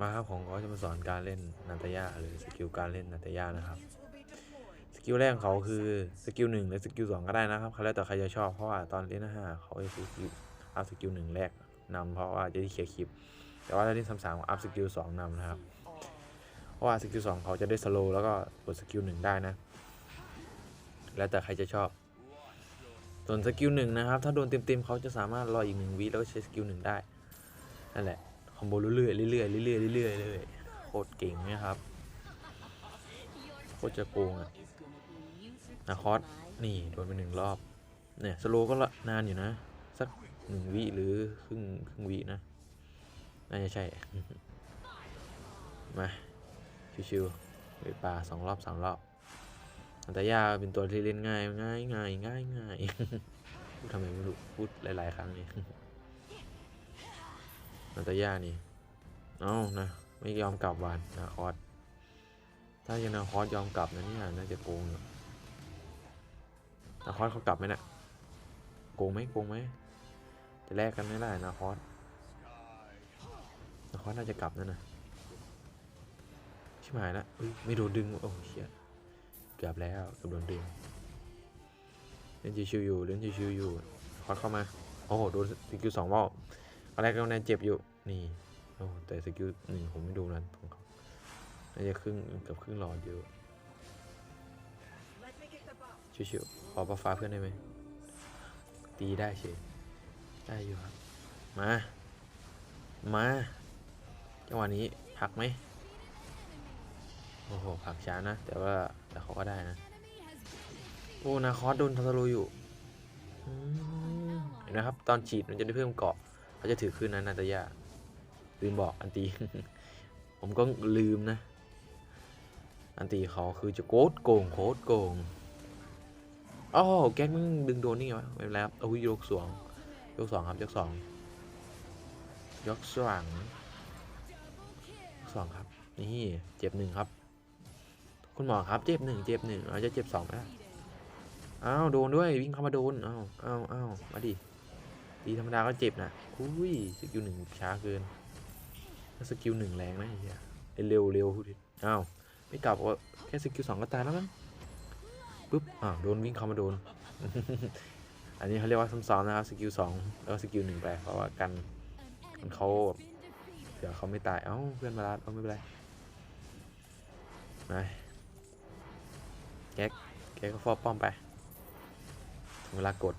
มาครับผมก็จะมาสอนการเล่นนาตายาหรือสกิลการเล่นนาตายานะครับสกิลแรกของเขาคือสกิลหนึ่งหรือสกิลสองก็ได้นะครับแล้วแต่ใครจะชอบเพราะว่าตอนเล่นห้าเขาจะสกิลอัพสกิลหนึ่งแรกนำเพราะว่าจะได้เคลียร์คลิป แต่ว่าถ้าเล่นสามสามอัพสกิลสองนำนะครับเพราะว่าสกิลสองเขาจะได้สโลว์แล้วก็กดสกิลหนึ่งได้นะแล้วแต่ใครจะชอบ ส่วนสกิลหนึ่งนะครับ ถ้าโดนเต็มๆเขาจะสามารถรออีกหนึ่งวิแล้วใช้สกิลหนึ่งได้นั่นแหละ อมโบเรื่อยๆเรื่อยๆเรื่อยๆเรื่อยๆเรื่อยโคตรเก่งนะครับโคตรจะโกงอะนาคอสนี่โดนไปหนึ่งรอบเนี่ยสโลก็ละนานอยู่นะ สักหนึ่งวิหรือครึ่งครึ่งวินะน่าจะใช่ มาชิวๆไปป่าสองรอบสามรอบอันตายาเป็นตัวที่เล่นง่ายง่ายง่ายง่ายง่ายพูดทำไมไม่รู้พูดหลาย ๆ ครั้งนี่ นาตาย่านี่ เอ้านะ ไม่ยอมกลับวานนาคอสถ้ายังนาคอสยอมกลับนะเนี่ยน่าจะโกงอยู่นาคอสเขากลับไหมนะ่ะโกงไหมโกงไหมจะแลกกันไหมล่ะนาคอสนาคอสน่าจะกลับนั่นนะชิบหายละอุ้ยไม่โดนดึงโอ้เชียเกือบแล้วเกือบโดนดึงเล่นชิวๆอยู่เล่นชิวๆอยู่คอสเข้ามาโอ้โหโดนสกิลสองว่า อนแรกก็นายเจ็บอยู่ นี่โอ้แต่สกิลหนึ่งผมไม่ดูนั้นของเขาน่าจะครึ่งเกับครึ่งหลอดอยู่ชิวๆขอประฟ้าเพื่อนได้ไหมตีได้เฉยได้อยู่ครับ มา มาจังหวะนี้ผลักไหมโอ้โหผักช้านะ แต่ว่าแต่เขาก็ได้นะ โอ้ นาคอสโดนทัสโลอยู่เห็นไหมครับ ตอนฉีดมันจะได้เพิ่มเกาะ เขาจะถือขึ้นนะนาตายาลืมบอกอันตี ผมก็ลืมนะ อันตีเขาคือจะโคตรโกงโคตรโกงอ๋อแก๊กมึงดึงโดนนี่ไงวะไม่เป็นไรครับเอายกสองยกสองครับยกสองยกสองยกสองครับ นี่เจ็บหนึ่งครับ คุณหมอครับเจ็บหนึ่งเจ็บหนึ่งเราจะเจ็บสองไหมล่ะอ้าวโดนด้วยวิ่งเข้ามาโดนอ้าวอ้าวอ้าวมาดิ ตีธรรมดาก็เจ็บนะอุ้ยสกิลหนึ่งช้าเกินถ้าสกิลหนึ่งแรงนะไอ้เหี้ยเร็วเร็วพูดดิอ้าวไม่กลับว่าแค่สกิลสองก็ตายแล้วมั้งปุ๊บอ้าวโดนวิ่งเข้ามาโดน อันนี้เขาเรียกว่าซ้ำๆนะครับสกิลสองแล้วก็สกิลหนึ่งไปเพราะว่ากันมันเขาเดี๋ยวเขาไม่ตายเอ้าเพื่อนมาลัดเอาไม่เป็นไรไปแก๊กแก๊กก็ฟอป้อมไปถึงเวลากด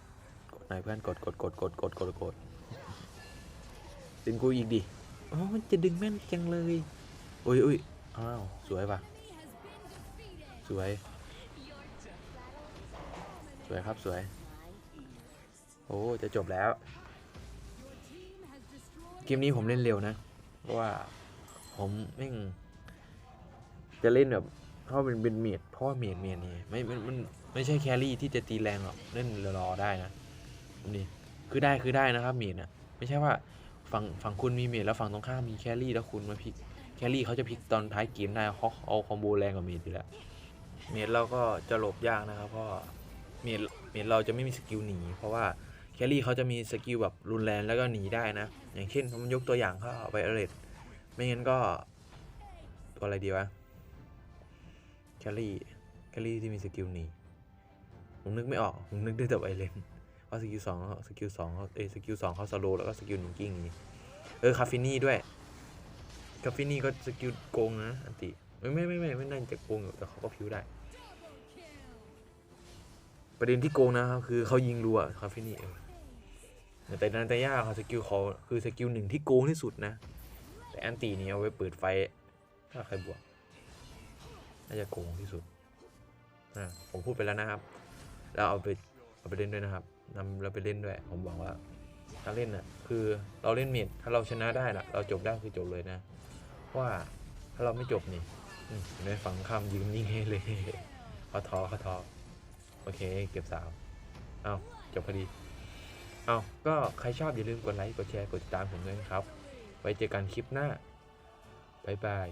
อยเพื่อนกดกดกดกดกดกดกดดึงกูอีกดิอ๋อมันจะดึงแม่นจังเลยอุ้ยอุ้ยอ้าวสวยปะสวย สวยครับสวย โอ้จะจบแล้ว เกมนี้ผมเล่นเร็วนะ เพราะว่าผมแม่งจะเล่นแบบเพราะเป็นเป็นเมียดเพราะว่าเมียดเมียดนี่ไม่ไม่มันไม่ใช่แครี่ที่จะตีแรงหรอกเล่นรอได้นะ นี่คือได้คือได้นะครับเมีดอะไม่ใช่ว่าฝั่งฝั่งคุณมีเมีดแล้วฝั่งตรงข้ามมีแครี่แล้วคุณมาพลิกแครี่เขาจะพลิกตอนท้ายเกมได้เขาเอาคอมโบแรงกว่าเมีดอยู่แล้วเมีดเราก็จะหลบยากนะครับเพราะเมีดเมีดเราจะไม่มีสกิลหนีเพราะว่าแครี่เขาจะมีสกิลแบบรุนแรงแล้วก็หนีได้นะ อย่างเช่นผมยกตัวอย่างเขาไวเอเรตไม่งั้นก็ตัวอะไรดีวะแคลรี่แคลรี่ที่มีสกิลหนีผมนึกไม่ออก ผมนึกได้แต่ไวเลน ราะสกิลสองสกิลสองเขาเอยสกิลสองเขาสโลแล้วก็สกิลหนึ่งกิ้งนี้เออคาฟินี่ด้วยคาฟินี่ก็สกิลโกงนะอันติไม่ไม่ไม่ไม่ไม่น่าจะโกงอยู่แต่เขาก็พิ้วได้ ประเด็นที่โกงนะครับคือเขายิงรัวคาฟินี่เออแต่นันตาย่าเขาสกิลเขาคือสกิลหนึ่งที่โกงที่สุดนะ แต่อันตีนี่เอาไว้เปิดไฟถ้าใครบวกน่าจะโกงที่สุดอ่าผมพูดไปแล้วนะครับ แล้วเอาไปเอาไปเล่นด้วยนะครับ นำเราไปเล่นด้วย ผมบอกว่าถ้าเล่นน่ะ คือเราเล่นเมดถ้าเราชนะได้ล่ะ เราจบได้คือจบเลยนะเพราะว่าถ้าเราไม่จบนี่อืมเห็นไหมฝังคำยืนนิ่งเลยเขาท้อเขาท้อโอเค เก็บสาวเอาจบพอดีเอาก็ใครชอบอย่าลืมกดไลค์ กดแชร์ กดติดตามผมด้วยนะครับ ไว้เจอกันคลิปหน้า บ๊ายบาย